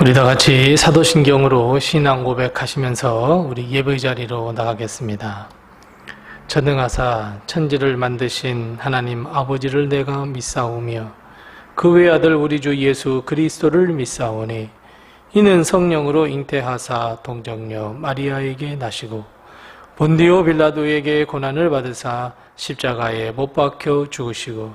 우리 다 같이 사도신경으로 신앙 고백하시면서 우리 예배 자리로 나가겠습니다. 전능하사 천지를 만드신 하나님 아버지를 내가 믿사오며 그 외 아들 우리 주 예수 그리스도를 믿사오니 이는 성령으로 잉태하사 동정녀 마리아에게 나시고 본디오 빌라도에게 고난을 받으사 십자가에 못 박혀 죽으시고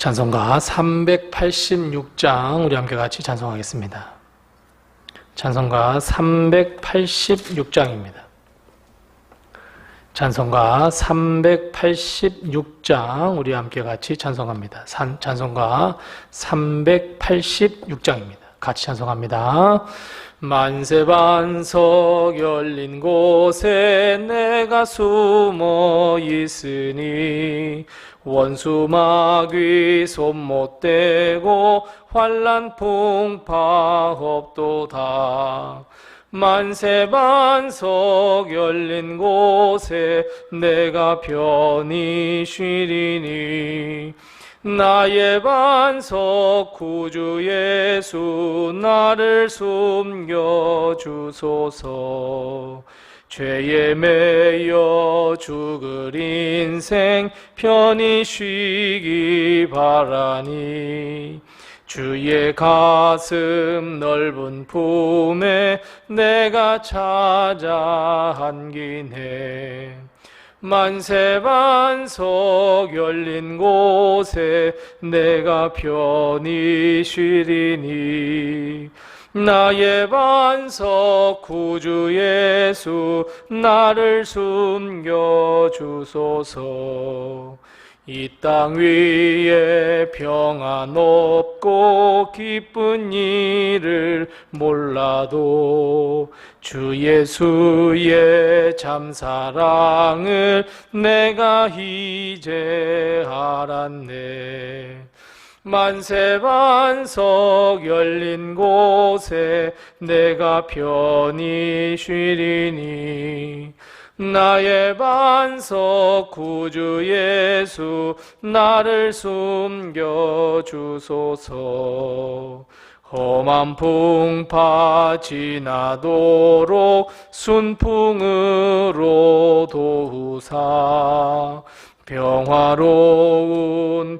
찬송가 386장 우리 함께 같이 찬송하겠습니다. 찬송가 386장입니다. 찬송가 386장 우리 함께 같이 찬송합니다. 산, 찬송가 386장입니다. 같이 찬송합니다. 만세 반석 열린 곳에 내가 숨어 있으니 원수 마귀 손못 대고 환란 풍파 없도다 만세 반석 열린 곳에 내가 편히 쉬리니 나의 반석 구주 예수 나를 숨겨 주소서. 죄에 매여 죽을 인생 편히 쉬기 바라니. 주의 가슴 넓은 품에 내가 찾아 안기네 만세 반석 열린 곳에 내가 편히 쉬리니. 나의 반석 구주 예수 나를 숨겨 주소서 이 땅 위에 평안 없고 기쁜 일을 몰라도 주 예수의 참 사랑을 내가 이제 알았네. 만세 반석 열린 곳에 내가 편히 쉬리니 나의 반석 구주 예수 나를 숨겨 주소서. 험한 풍파 지나도록 순풍으로 도우사. 평화로운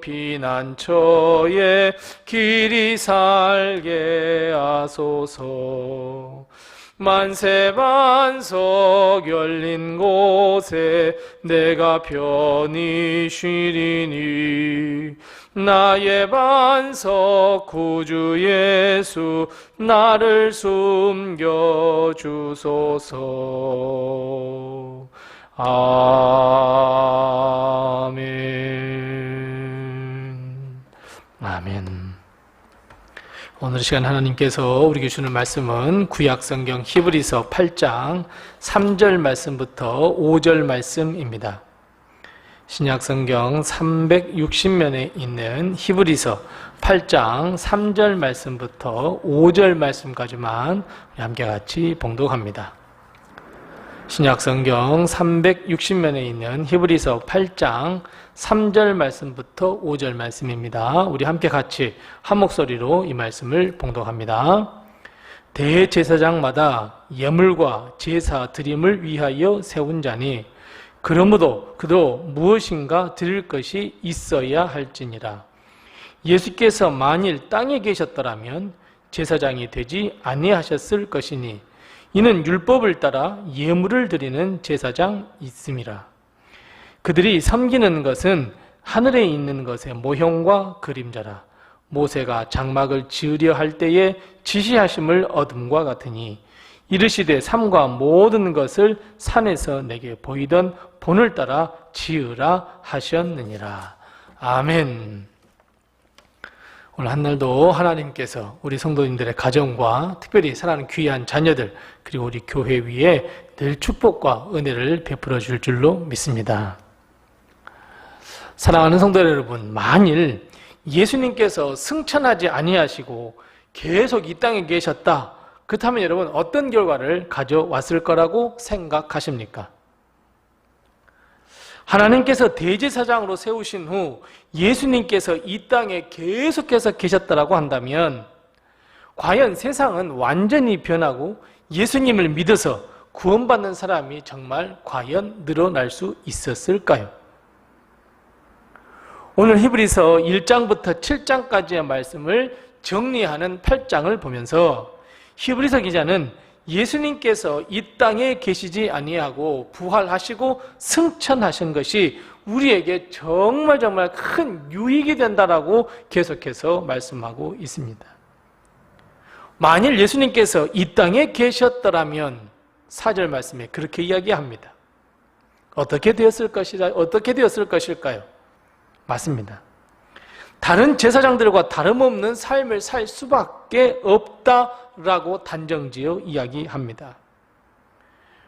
피난처에 길이 살게 하소서 만세 반석 열린 곳에 내가 편히 쉬리니 나의 반석 구주 예수 나를 숨겨 주소서 아멘. 아멘. 오늘 시간 하나님께서 우리에게 주는 말씀은 구약 성경 히브리서 8장 3절 말씀부터 5절 말씀입니다. 신약 성경 360면에 있는 히브리서 8장 3절 말씀부터 5절 말씀까지만 함께 같이 봉독합니다. 신약 성경 360면에 있는 히브리서 8장 3절 말씀부터 5절 말씀입니다. 우리 함께 같이 한 목소리로 이 말씀을 봉독합니다. 대제사장마다 예물과 제사 드림을 위하여 세운 자니 그러므로 그도 무엇인가 드릴 것이 있어야 할지니라. 예수께서 만일 땅에 계셨더라면 제사장이 되지 아니하셨을 것이니 이는 율법을 따라 예물을 드리는 제사장 있음이라. 그들이 섬기는 것은 하늘에 있는 것의 모형과 그림자라. 모세가 장막을 지으려 할 때에 지시하심을 얻음과 같으니 이르시되 삼과 모든 것을 산에서 내게 보이던 본을 따라 지으라 하셨느니라. 아멘. 오늘 한날도 하나님께서 우리 성도님들의 가정과 특별히 사랑하는 귀한 자녀들 그리고 우리 교회 위에 늘 축복과 은혜를 베풀어 줄 줄로 믿습니다. 사랑하는 성도 여러분, 만일 예수님께서 승천하지 아니하시고 계속 이 땅에 계셨다. 그렇다면 여러분 어떤 결과를 가져왔을 거라고 생각하십니까? 하나님께서 대제사장으로 세우신 후 예수님께서 이 땅에 계속해서 계셨다라고 한다면 과연 세상은 완전히 변하고 예수님을 믿어서 구원받는 사람이 정말 과연 늘어날 수 있었을까요? 오늘 히브리서 1장부터 7장까지의 말씀을 정리하는 8장을 보면서 히브리서 기자는 예수님께서 이 땅에 계시지 아니하고 부활하시고 승천하신 것이 우리에게 정말 정말 큰 유익이 된다라고 계속해서 말씀하고 있습니다. 만일 예수님께서 이 땅에 계셨더라면 사절 말씀에 그렇게 이야기합니다. 어떻게 되었을 것이라 어떻게 되었을 것일까요? 맞습니다. 다른 제사장들과 다름없는 삶을 살 수밖에 없다라고 단정지어 이야기합니다.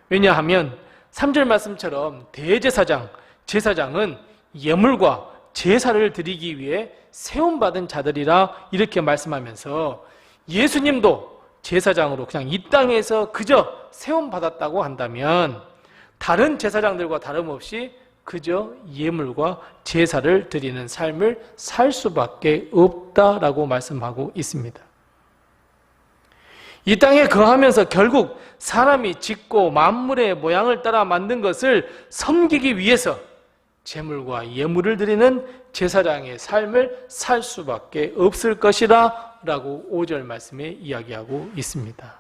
왜냐하면 3절 말씀처럼 대제사장, 제사장은 예물과 제사를 드리기 위해 세움받은 자들이라 이렇게 말씀하면서 예수님도 제사장으로 그냥 이 땅에서 그저 세움받았다고 한다면 다른 제사장들과 다름없이 그저 예물과 제사를 드리는 삶을 살 수밖에 없다라고 말씀하고 있습니다. 이 땅에 거하면서 결국 사람이 짓고 만물의 모양을 따라 만든 것을 섬기기 위해서 제물과 예물을 드리는 제사장의 삶을 살 수밖에 없을 것이라 라고 5절 말씀에 이야기하고 있습니다.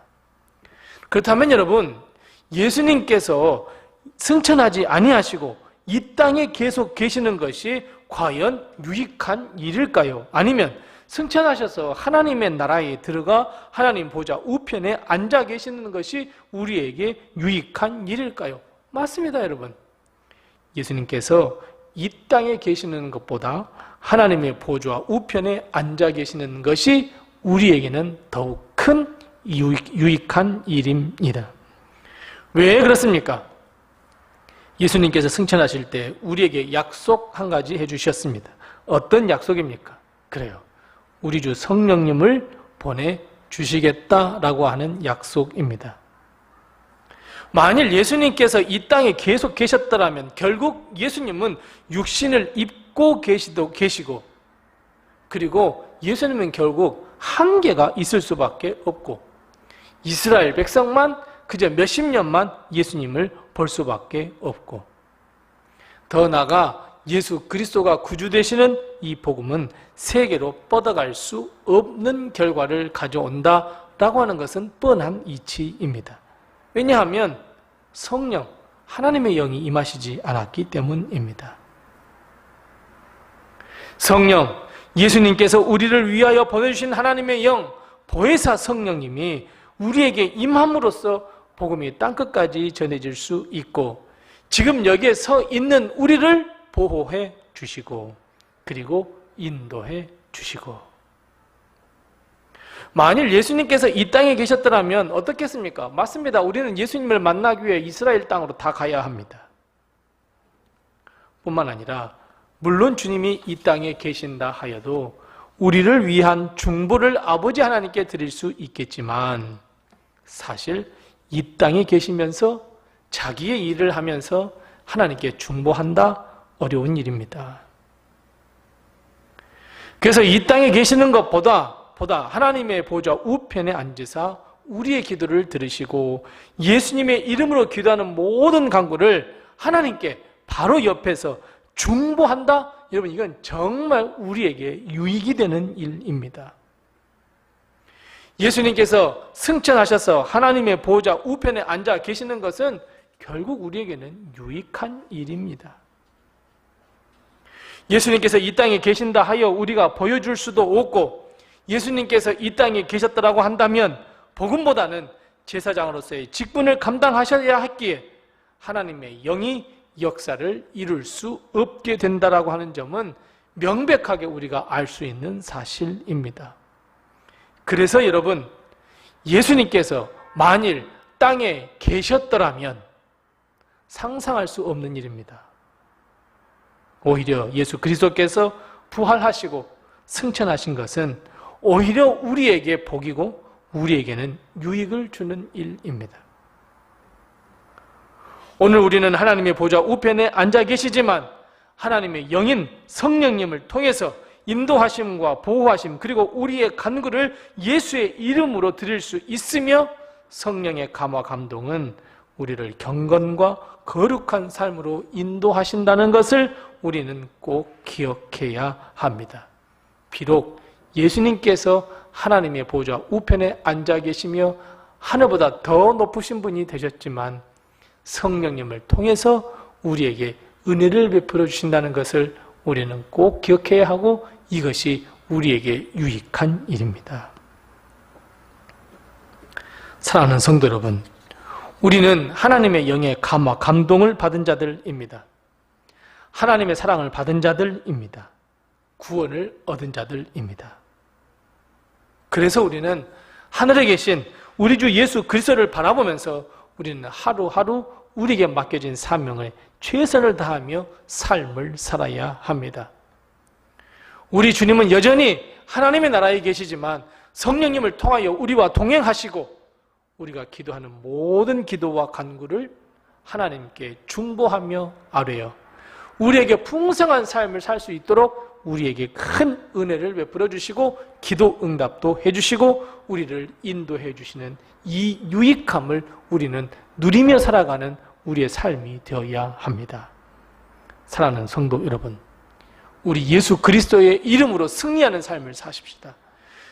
그렇다면 여러분, 예수님께서 승천하지 아니하시고 이 땅에 계속 계시는 것이 과연 유익한 일일까요? 아니면 승천하셔서 하나님의 나라에 들어가 하나님 보좌 우편에 앉아 계시는 것이 우리에게 유익한 일일까요? 맞습니다, 여러분. 예수님께서 이 땅에 계시는 것보다 하나님의 보좌 우편에 앉아 계시는 것이 우리에게는 더욱 큰 유익, 한 일입니다. 왜 그렇습니까? 예수님께서 승천하실 때 우리에게 약속 한 가지 해주셨습니다. 어떤 약속입니까? 그래요. 우리 주 성령님을 보내주시겠다라고 하는 약속입니다. 만일 예수님께서 이 땅에 계속 계셨더라면 결국 예수님은 육신을 입고 계시도 계시고 그리고 예수님은 결국 한계가 있을 수밖에 없고 이스라엘 백성만 그저 몇십 년만 예수님을 볼 수밖에 없고 더 나아가 예수 그리스도가 구주 되시는 이 복음은 세계로 뻗어갈 수 없는 결과를 가져온다라고 하는 것은 뻔한 이치입니다. 왜냐하면 성령 하나님의 영이 임하시지 않았기 때문입니다. 성령 예수님께서 우리를 위하여 보내주신 하나님의 영 보혜사 성령님이 우리에게 임함으로써 복음이 땅끝까지 전해질 수 있고 지금 여기에 서 있는 우리를 보호해 주시고 그리고 인도해 주시고 만일 예수님께서 이 땅에 계셨더라면 어떻겠습니까? 맞습니다. 우리는 예수님을 만나기 위해 이스라엘 땅으로 다 가야 합니다. 뿐만 아니라 물론 주님이 이 땅에 계신다 하여도 우리를 위한 중보를 아버지 하나님께 드릴 수 있겠지만 사실 이 땅에 계시면서 자기의 일을 하면서 하나님께 중보한다 어려운 일입니다. 그래서 이 땅에 계시는 것보다 보다 하나님의 보좌 우편에 앉으사 우리의 기도를 들으시고 예수님의 이름으로 기도하는 모든 간구를 하나님께 바로 옆에서 중보한다? 여러분 이건 정말 우리에게 유익이 되는 일입니다. 예수님께서 승천하셔서 하나님의 보호자 우편에 앉아 계시는 것은 결국 우리에게는 유익한 일입니다. 예수님께서 이 땅에 계신다 하여 우리가 보여줄 수도 없고 예수님께서 이 땅에 계셨다라고 한다면 복음보다는 제사장으로서의 직분을 감당하셔야 했기에 하나님의 영이 역사를 이룰 수 없게 된다라고 하는 점은 명백하게 우리가 알 수 있는 사실입니다. 그래서 여러분, 예수님께서 만일 땅에 계셨더라면 상상할 수 없는 일입니다. 오히려 예수 그리스도께서 부활하시고 승천하신 것은 오히려 우리에게 복이고 우리에게는 유익을 주는 일입니다. 오늘 우리는 하나님의 보좌 우편에 앉아 계시지만 하나님의 영인 성령님을 통해서 인도하심과 보호하심 그리고 우리의 간구를 예수의 이름으로 드릴 수 있으며 성령의 감화 감동은 우리를 경건과 거룩한 삶으로 인도하신다는 것을 우리는 꼭 기억해야 합니다. 비록 예수님께서 하나님의 보좌 우편에 앉아 계시며 하늘보다 더 높으신 분이 되셨지만 성령님을 통해서 우리에게 은혜를 베풀어 주신다는 것을 우리는 꼭 기억해야 하고 이것이 우리에게 유익한 일입니다. 사랑하는 성도 여러분, 우리는 하나님의 영의 감화, 감동을 받은 자들입니다. 하나님의 사랑을 받은 자들입니다. 구원을 얻은 자들입니다. 그래서 우리는 하늘에 계신 우리 주 예수 그리스도를 바라보면서 우리는 하루하루 우리에게 맡겨진 사명을 최선을 다하며 삶을 살아야 합니다. 우리 주님은 여전히 하나님의 나라에 계시지만 성령님을 통하여 우리와 동행하시고 우리가 기도하는 모든 기도와 간구를 하나님께 중보하며 아뢰어 우리에게 풍성한 삶을 살 수 있도록 우리에게 큰 은혜를 베풀어 주시고 기도 응답도 해 주시고 우리를 인도해 주시는 이 유익함을 우리는 누리며 살아가는 우리의 삶이 되어야 합니다. 사랑하는 성도 여러분, 우리 예수 그리스도의 이름으로 승리하는 삶을 사십시다.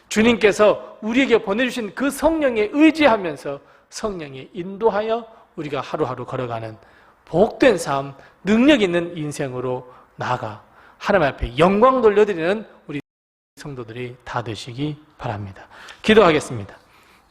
주님께서 우리에게 보내주신 그 성령에 의지하면서 성령에 인도하여 우리가 하루하루 걸어가는 복된 삶, 능력 있는 인생으로 나아가 하나님 앞에 영광 돌려드리는 우리 성도들이 다 되시기 바랍니다. 기도하겠습니다.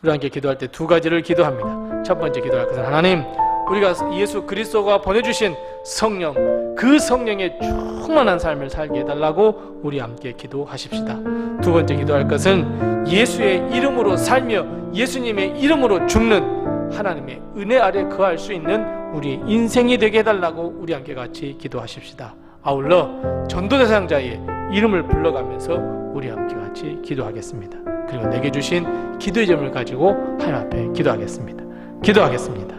우리 함께 기도할 때 두 가지를 기도합니다. 첫 번째 기도할 것은 하나님, 우리가 예수 그리스도가 보내주신 성령, 그 성령의 충만한 삶을 살게 해달라고 우리 함께 기도하십시다. 두 번째 기도할 것은 예수의 이름으로 살며 예수님의 이름으로 죽는 하나님의 은혜 아래 거할 수 있는 우리 인생이 되게 해달라고 우리 함께 같이 기도하십시다. 아울러 전도 대상자의 이름을 불러가면서 우리 함께 같이 기도하겠습니다. 그리고 내게 주신 기도의 점을 가지고 하나님 앞에 기도하겠습니다. 기도하겠습니다.